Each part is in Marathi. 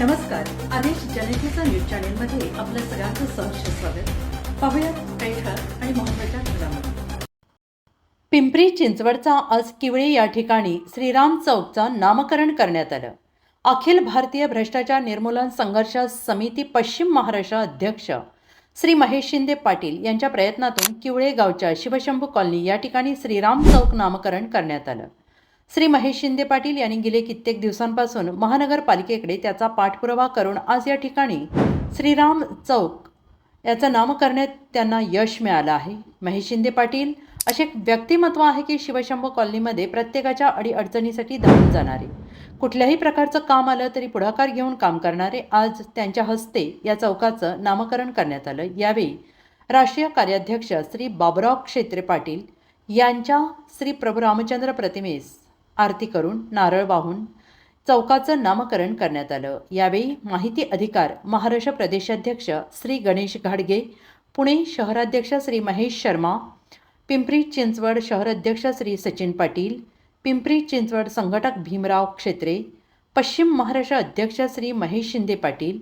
नमस्कार. आदेश जनतेचा न्यूज चॅनेलमध्ये आपलं सगळ्यांचं सहर्ष स्वागत. पाहुयात ठळक आणि महत्त्वाच्या घडामोडी. पिंपरी चिंचवडचा आज किवळे या ठिकाणी श्रीराम चौकचं नामकरण करण्यात आलं. अखिल भारतीय भ्रष्टाचार निर्मूलन संघर्ष समिती पश्चिम महाराष्ट्र अध्यक्ष श्री महेश शिंदे पाटील यांच्या प्रयत्नातून किवळे गावच्या शिवशंभू कॉलनी या ठिकाणी श्रीराम चौक नामकरण करण्यात आलं. श्री महेश शिंदे पाटील यांनी गेले कित्येक दिवसांपासून महानगरपालिकेकडे त्याचा पाठपुरावा करून आज या ठिकाणी श्रीराम चौक याचं नाम करण्यात त्यांना यश मिळालं आहे. महेश शिंदे पाटील असे व्यक्तिमत्व आहे की शिवशंभू कॉलनीमध्ये प्रत्येकाच्या अडीअडचणीसाठी धावून जाणारे. कुठल्याही प्रकारचं काम आलं तरी पुढाकार घेऊन काम करणारे आज त्यांच्या हस्ते या चौकाचं नामकरण करण्यात आलं. यावेळी राष्ट्रीय कार्याध्यक्ष श्री बाबुराव क्षेत्रे पाटील यांच्या श्री प्रभू रामचंद्र प्रतिमेस आरती करून नारळ वाहून चौकाचं नामकरण करण्यात आलं. यावेळी माहिती अधिकार महाराष्ट्र प्रदेशाध्यक्ष श्री गणेश घाडगे पुणे शहराध्यक्ष श्री महेश शर्मा पिंपरी चिंचवड शहराध्यक्ष श्री सचिन पाटील पिंपरी चिंचवड संघटक भीमराव क्षेत्रे पश्चिम महाराष्ट्र अध्यक्ष श्री महेश शिंदे पाटील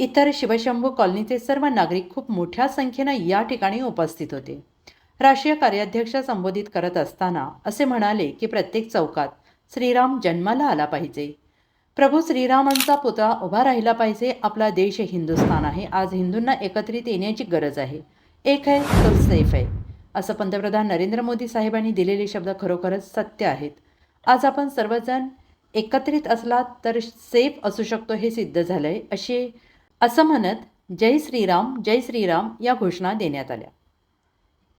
इतर शिवशंभू कॉलनीचे सर्व नागरिक खूप मोठ्या संख्येनं या ठिकाणी उपस्थित होते. राष्ट्रीय कार्याध्यक्ष संबोधित करत असताना असे म्हणाले की प्रत्येक चौकात श्रीराम जन्माला आला पाहिजे. प्रभू श्रीरामांचा पुतळा उभा राहिला पाहिजे. आपला देश हिंदुस्थान आहे. आज हिंदूंना एकत्रित येण्याची गरज आहे. एक आहे तर सेफ आहे. असं पंतप्रधान नरेंद्र मोदी साहेबांनी दिलेले शब्द खरोखरच सत्य आहेत. आज आपण सर्वजण एकत्रित असलात तर सेफ असू शकतो हे सिद्ध झालं आहे असे असं म्हणत जय श्रीराम जय श्रीराम या घोषणा देण्यात आल्या.